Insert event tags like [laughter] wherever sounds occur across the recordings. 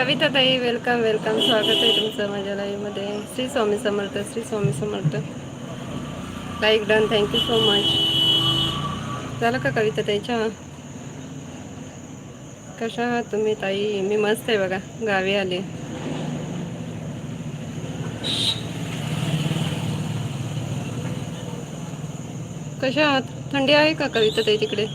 कविता ताई welcome welcome स्वागत आहे तुमचं माझ्या live Shri Swami Samarth Shri Swami Samarth. Like done thank you so much झालं का कविता ताईच्या कशा आहात तुम्ही ताई? मी मस्त आहे बघा. गावी आले. कशा आहात? थंडी आहे का कविता ताई तिकडे?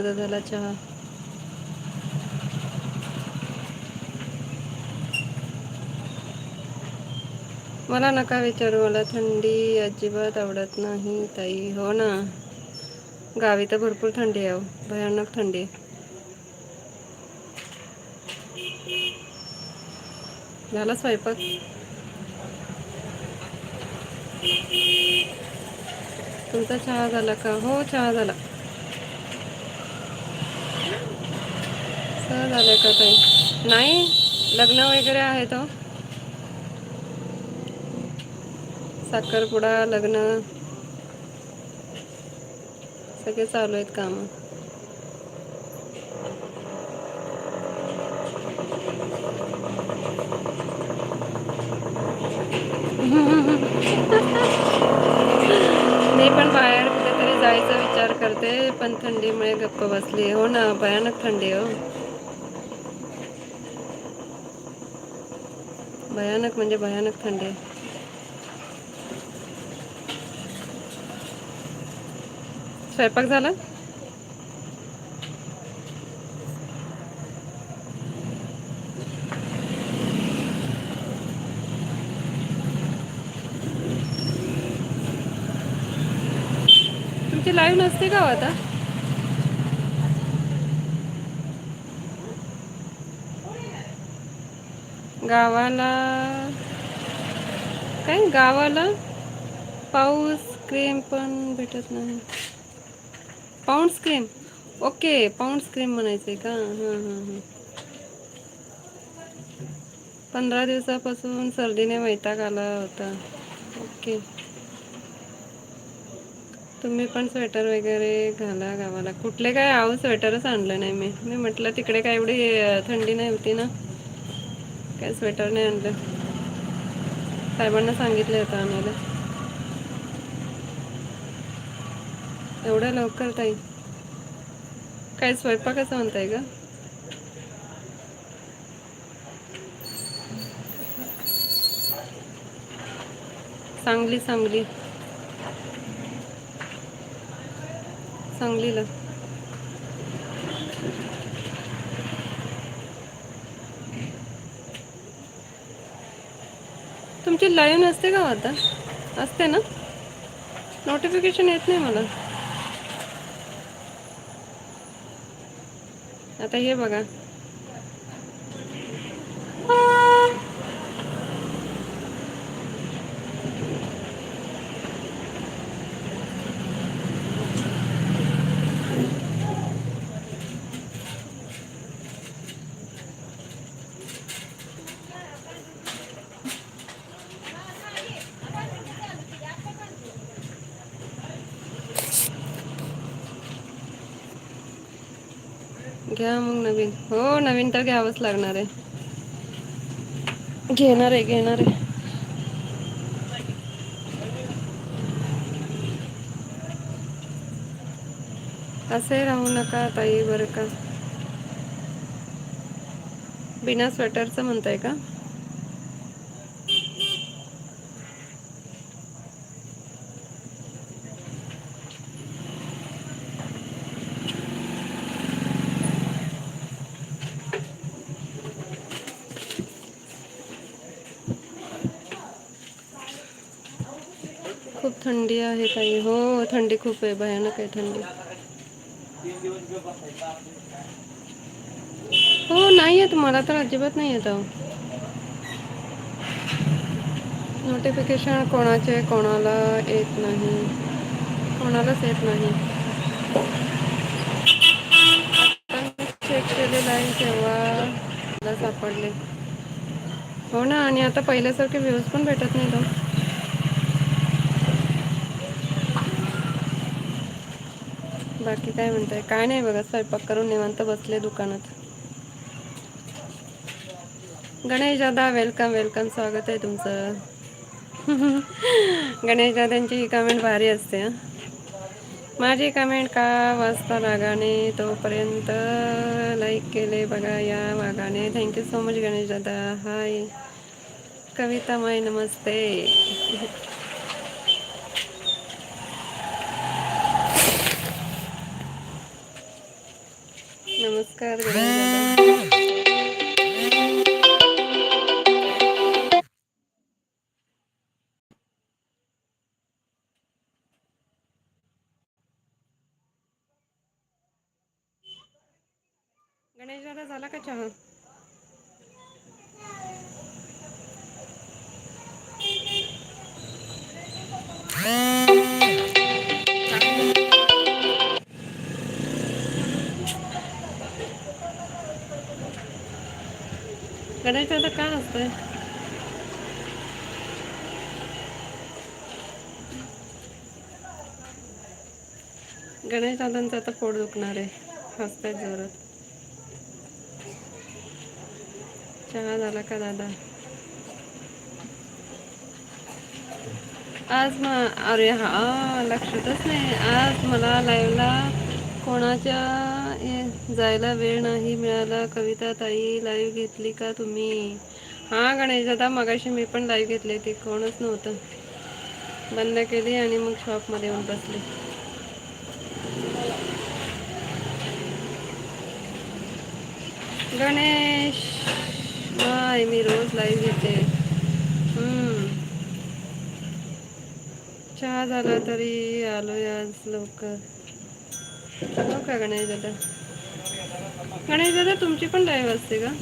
हो झाला चहा मला नका विचारू मला थंडी अजिबात आवडत नाही ताई. हो ना? गावी तर भरपूर थंडी आहे हो. भयानक थंडी झाला स्वयंपाक? तुमचा चहा झाला का? हो चहा झाला. सहज झालं का काही? नाही? लग्न वगैरे आहे तो. साखरपुडा लग्न. सगळे चालू आहेत काम. मी पण बाहेर कुठेतरी जायचा विचार करते पण थंडीमुळे गप्प बसली. हो ना भयानक थंडी हो. भयानक म्हणजे भयानक थंडी आहे. स्वयंपाक झाला? तुमची लाईव्ह नसते का हो आता? गावाला. काय गावाला? पाऊस क्रीम पण भेटत नाही. Pound cream okay pound cream म्हणायचंय का? हां हां हां. पंधरा दिवसापासून सर्दीने वैताग आला होता. ओके तुम्ही पण स्वेटर वगैरे घाला गावाला. कुठले काय आहो स्वेटरच आणलं नाही मी. मी म्हटलं तिकडे काय एवढी थंडी नाही होती ना? काय स्वेटर नाही आणलं. साहेबांना सांगितलं होतं आणायला. एवढ्या लवकर ताई. काय स्वयंपाकाचं म्हणताय का सांगली सांगली. सांगलीला. तुमची लाईव्ह नसते का हो आता? असते ना? नोटिफिकेशन येत नाही मला. आता हे बघा घ्या मग नवीन. हो नवीन तर घ्यावंच लागणार आहे. घेणार आहे घेणार आहे. असे राहू नका ताई बरं का. बिना स्वेटरचं म्हणताय का खूप थंडी आहे ताई हो थंडी खूप आहे भयानक आहे थंडी. हो नाही येत मला तर अजिबात नाही येत नोटिफिकेशन कोणाचे कोणाला येत नाही. कोणालाच येत नाही. तेव्हा मला सापडले. हो ना आणि आता पहिल्यासारखे व्ह्यूज पण भेटत नाही तो बाकी काय म्हणताय? काय नाही बघा स्वयंपाक करून निवांत बसले दुकानात. गणेश दादा वेलकम वेलकम स्वागत आहे तुमचं. [laughs] गणेश दादांची ही कमेंट भारी असते माझी कमेंट का वाजता रागाने तोपर्यंत लाईक केले बघा या वाघाने. थँक्यू सो मच गणेश दादा हाय कविता माय नमस्ते. [laughs] नमस्कार गणेश दादा झाला का गणेश आता पोट दुखणार आहे. हसतायत जोरात. चहा झाला का दादा? आज म अरे हा लक्षातच नाही. आज मला लाईव्हला कोणाच्या जायला वेळ नाही मिळाला. कविता ताई लाईव्ह घेतली का तुम्ही? हा गणेश दादा मगाशी मी पण लाईव्ह घेतली ती कोणच नव्हतं. बंद केली आणि मग शॉपमध्ये येऊन बसले. गणेश. हाय मी रोज लाईव्ह घेते. चहा झाला तरी आलोय आज लवकर. हो का गणेश दादा? गणेश दादा तुमची पण लाईव्ह असते का?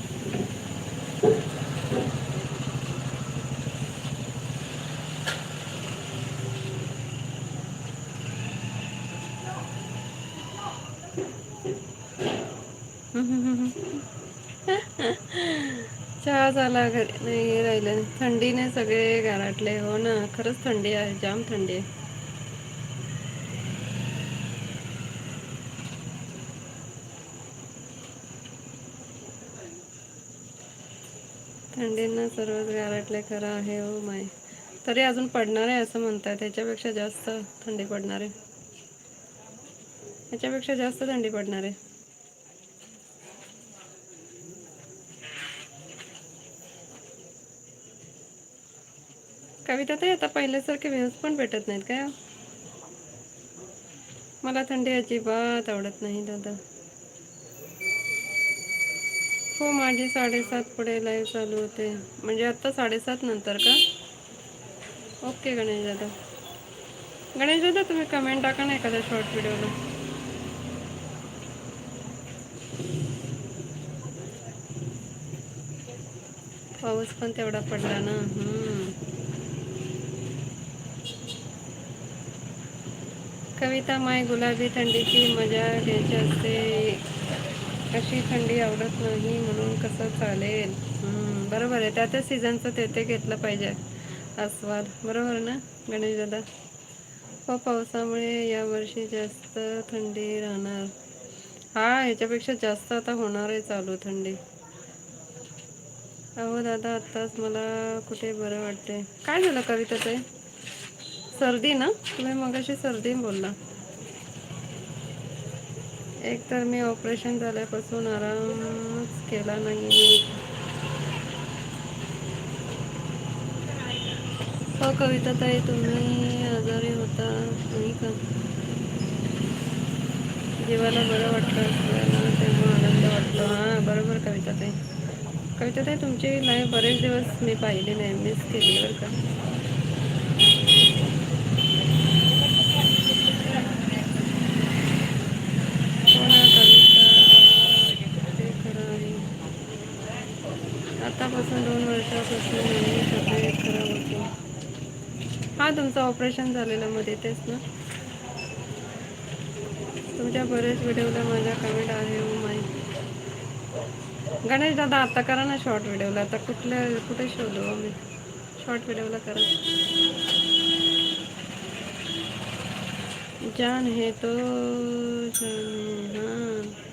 चहा झाला घरी नाही राहिलं. थंडीने सगळे गाराटले हो ना खरंच थंडी आहे जाम थंडी आहे. थंडींना सर्वच गाराटले खरं आहे हो माय. तरी अजून पडणार आहे असं म्हणतात. त्याच्यापेक्षा जास्त थंडी पडणार. आहे त्याच्यापेक्षा जास्त थंडी पडणार. आहे कविता ताई आता पहिल्यासारखे व्ह्यूज पण भेटत नाहीत काय? मला थंडी अजिबात आवडत नाही दादा. हो माझी साडेसात पुढे लाईव्ह चालू होते. म्हणजे आत्ता साडेसात नंतर का? ओके गणेश दादा. गणेश दादा तुम्ही कमेंट टाका ना एखाद्या शॉर्ट व्हिडिओला पाऊस पण तेवढा पडला ना? कविता माय गुलाबी थंडीची मजा घ्यायची असते. कशी थंडी आवडत नाही म्हणून कसं चालेल? बरोबर आहे. त्या त्या सीझनचं ते ते घेतलं पाहिजे. आस्वाद. बरोबर ना गणेश दादा? हो पावसामुळे यावर्षी जास्त थंडी राहणार. हा ह्याच्यापेक्षा जास्त आता होणार आहे चालू थंडी. अहो दादा आत्ताच मला कुठे बरं वाटते काय झालं कविताचं? आहे सर्दी ना? तुम्ही मगाशी सर्दी बोलला. एक तर मी ऑपरेशन झाल्यापासून आरामच केला नाही हो कविता ताई तुम्ही आजारी होता नाही का? जीवाला बरं वाटतं असल्यानं तेव्हा आनंद वाटतो. हां बरोबर कविता ताई कविता ताई तुमची लाईव्ह बरेच दिवस मी पाहिली नाही मिस केली बरं का हो ना कविता ते खरं आहे आतापासून दोन वर्षापासून माझी तब्येत खराब होती हा तुमचं ऑपरेशन झालेलं मध्ये तेच ना? तुमच्या बरेच व्हिडिओला माझ्या कमेंट आहे हो गणेश दादा आता करा ना शॉर्ट व्हिडिओला आता कुठल्या कुठे शोधू आम्ही शॉर्ट व्हिडिओला करा. जान हे तो जान हां.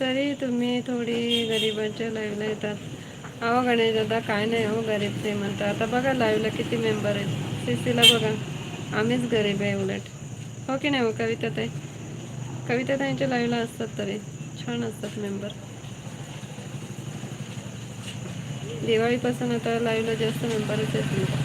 तरी तुम्ही थोडी गरिबांच्या लाईव्हला येतात. अहो गणेश दादा काय नाही हो गरीब ते म्हणता आता बघा लाईव्हला किती मेंबर आहेत. सी सीला बघा. आम्हीच गरीब आहे उलट. हो की नाही हो कविता ताई? कविता ताईंच्या लाईव्हला असतात तरी. छान असतात मेंबर दिवाळीपासून आता लाईव्हला जास्त मेंबरच येत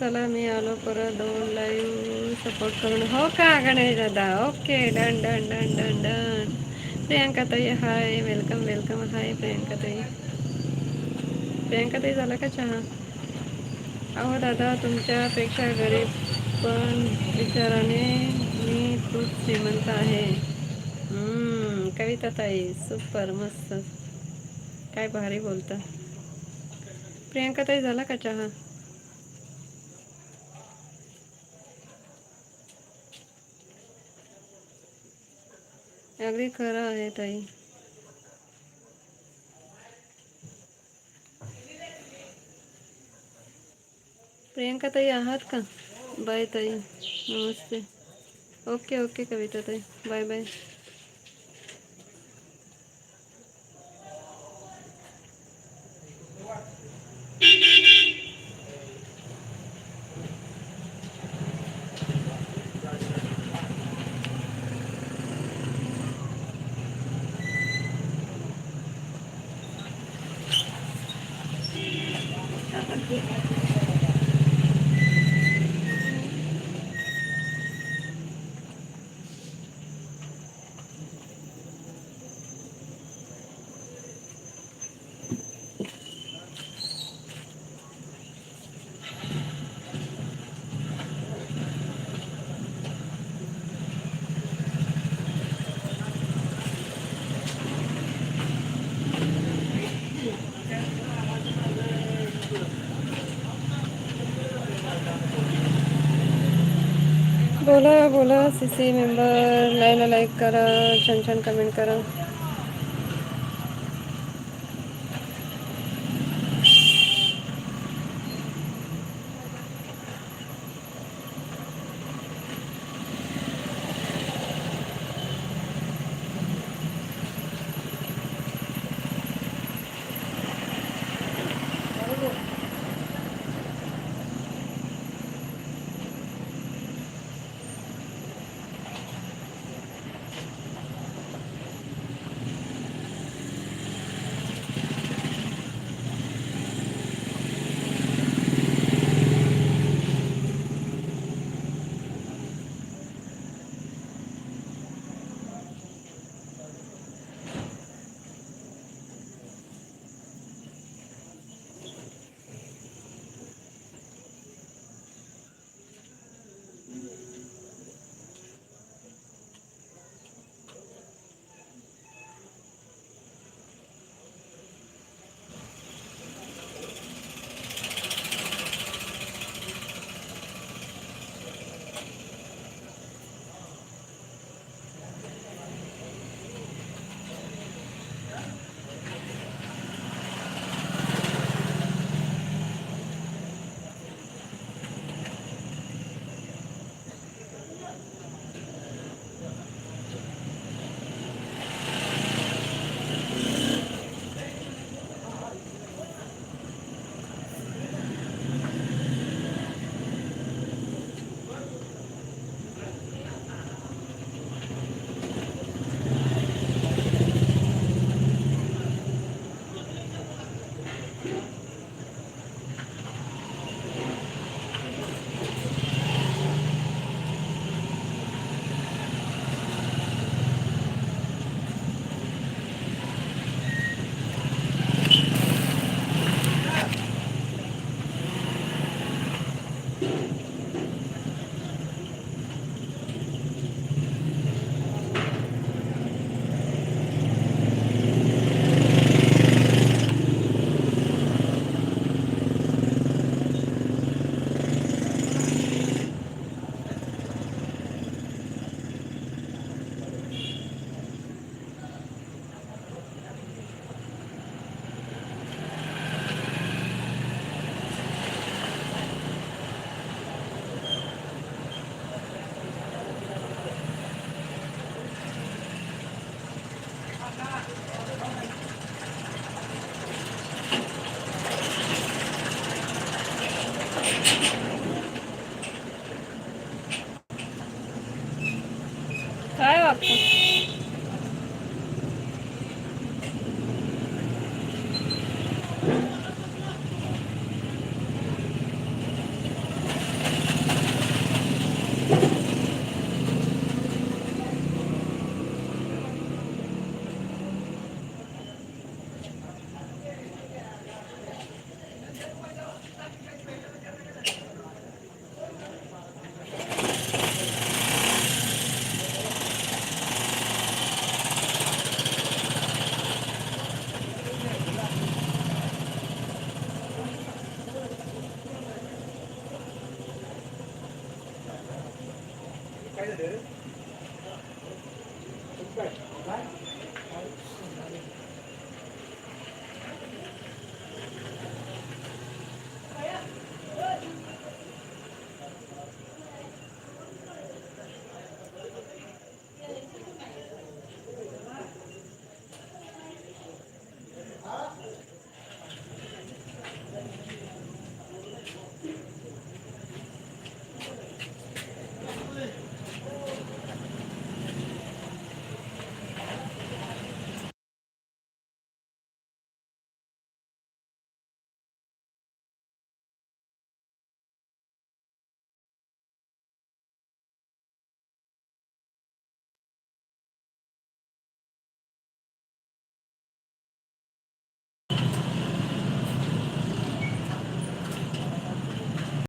चला मी आलो परत. दोन लाईव्ह सपोर्ट करून. हो का Ganesh dada? Okay done done done done done Priyanka tai hi welcome welcome hi Priyanka tai. Priyanka tai झाला का चहा? अहो दादा तुमच्यापेक्षा गरीब पण विचाराने मी खूप श्रीमंत आहे. कविता ताई सुपर मस्त. काय भारी बोलता. प्रियांका ताई झाला का चहा? अगदी खरं है ताई। प्रियंका ताई आहात का? बाय ताई, नमस्ते। ओके ओके कविता ताई। बाय बाय बोला बोला सी सी मेंबर लाईला लाईक करा छान छान कमेंट करा.